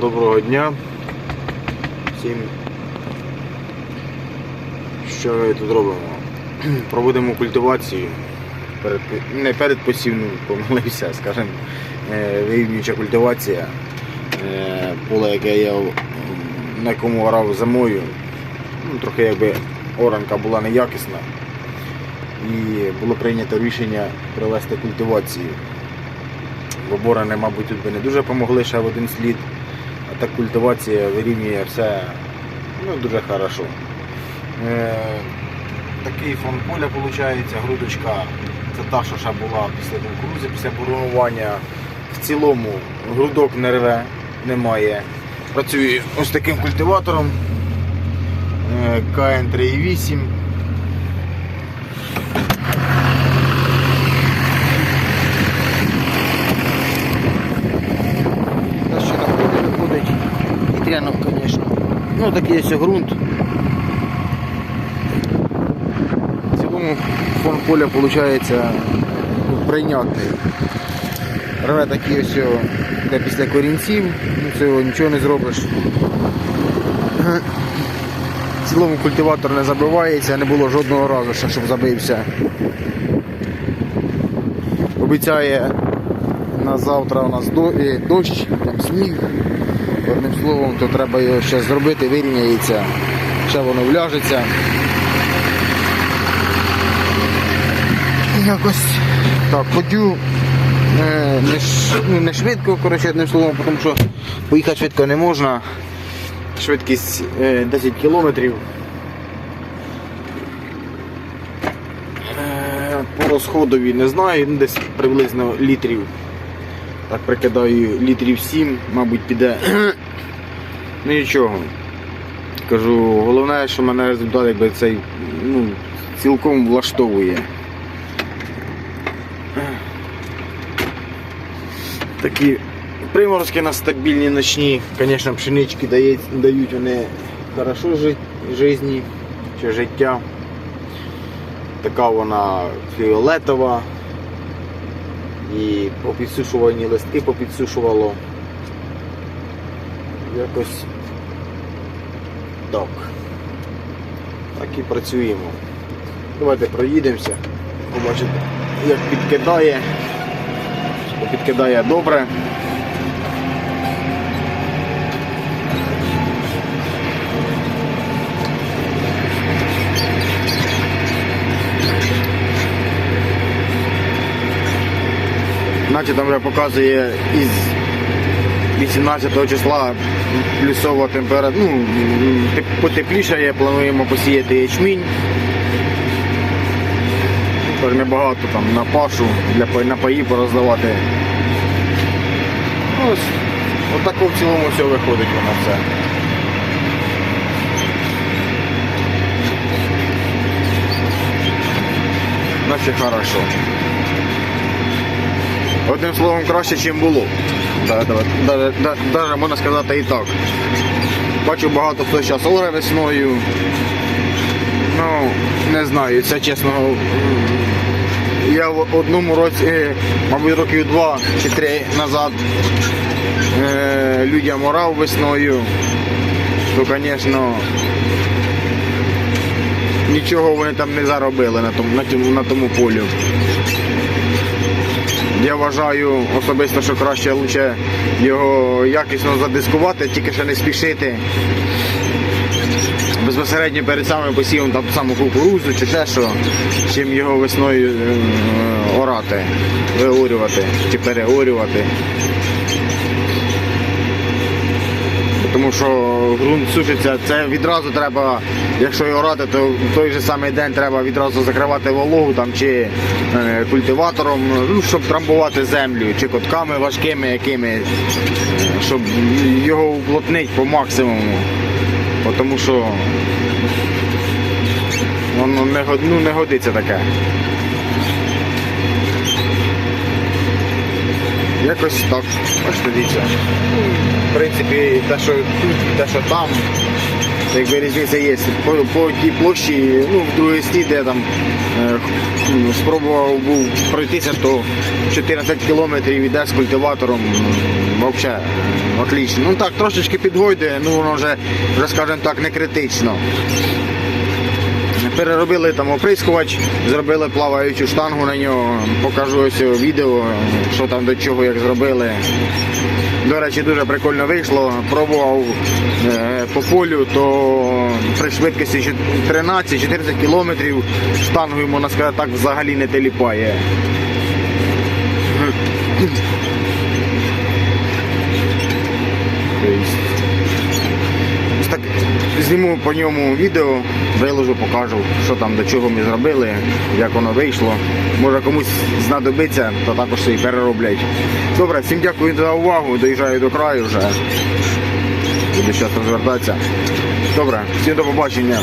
Доброго дня всім. Що ми тут робимо? Проводимо культивацію. Перед, не перед посівну, помилився, скажімо, е, вирівнююча культивація. Е, Поле, яке я на якому орав зимою, ну, трохи якби оранка була неякісна. І було прийнято рішення провести культивацію. Бо борони, мабуть, тут би не дуже помогли ще в один слід. А так культивація вирівнює все ну, дуже хорошо. Е, такий фон поля виходить, грудочка це та, що ще була після кукурузи, після бурунування. В цілому грудок не рве, немає. Працюю ось таким культиватором е, КН3,8. Та ще на полі виходить і трянок, звісно. Ну такий ось ґрунт. В цілому фон поля виходить прийнятний. Рве такий ось, де після корінців, ну цього нічого не зробиш. В цілому культиватор не забивається, не було жодного разу, ще, щоб забився. Обіцяє на завтра у нас е, дощ, там сніг. Одним словом, то треба його ще зробити, вирівняється, ще воно вляжеться. Якось так, ходю е, не, ш- ну, не швидко, коротше, одним словом, тому що поїхати швидко не можна. Швидкість е, 10 кілометрів. Е, По розходові не знаю, ну, десь приблизно літрів. Так прикидаю літрів 7, мабуть, піде. ну нічого. Кажу, головне, що мене результат якби цей ну, цілком влаштовує. Такі приморозки на стабільні ночні, звісно, пшенички дають, дають вони хорошо жи- жизні чи життя. Така вона фіолетова. І попідсушувані листки попідсушувало. Якось так. Так і працюємо. Давайте проїдемося. Побачите, як підкидає. Підкидає добре. Наче там вже показує із 18 числа плюсова температура, ну, теп- потеплішає, плануємо посіяти ячмінь. Тож небагато там на пашу для на паї пороздавати. Ось, отако в цілому все виходить воно все. Наче хорошо. Одним словом, краще, ніж було. Даже можна сказати і так. Бачу багато хто зараз оре весною. Ну, не знаю, це чесно. Я в одному році, мабуть, років два чи три назад е, людям орав весною, то, звісно, нічого вони там не заробили на тому, на тому полі. Я вважаю особисто, що краще лучше його якісно задискувати, тільки ще не спішити. Безпосередньо перед самим посівом там саму кукурузу чи те, що, чим його весною е, орати, виорювати чи переорювати. Тому що ґрунт сушиться, це відразу треба, якщо його орати, то в той же самий день треба відразу закривати вологу там, чи е, культиватором, ну, щоб трамбувати землю, чи котками важкими якими, е, щоб його уплотнити по максимуму. Тому що воно не, ну, не годиться таке. Якось так. Бачите, дивіться. В принципі, те, що тут, те, що там, якби різниця є. По, по тій площі, ну, в другій сні, де я там е, спробував був пройтися, то 14 кілометрів іде з культиватором. Взагалі, отлично. Ну так, трошечки підгойде, ну воно вже, вже скажімо так, не критично. Переробили там оприскувач, зробили плаваючу штангу на нього. Покажу ось відео, що там до чого, як зробили. До речі, дуже прикольно вийшло. Пробував е, по полю, то при швидкості 13-14 кілометрів штангою, можна сказати, так взагалі не теліпає. Тобто, Ось так зніму по ньому відео, виложу, покажу, що там до чого ми зробили, як воно вийшло. Може комусь знадобиться, то також і перероблять. Добре, всім дякую за увагу. Доїжджаю до краю вже. Буду зараз розвертатися. Добре, всім до побачення.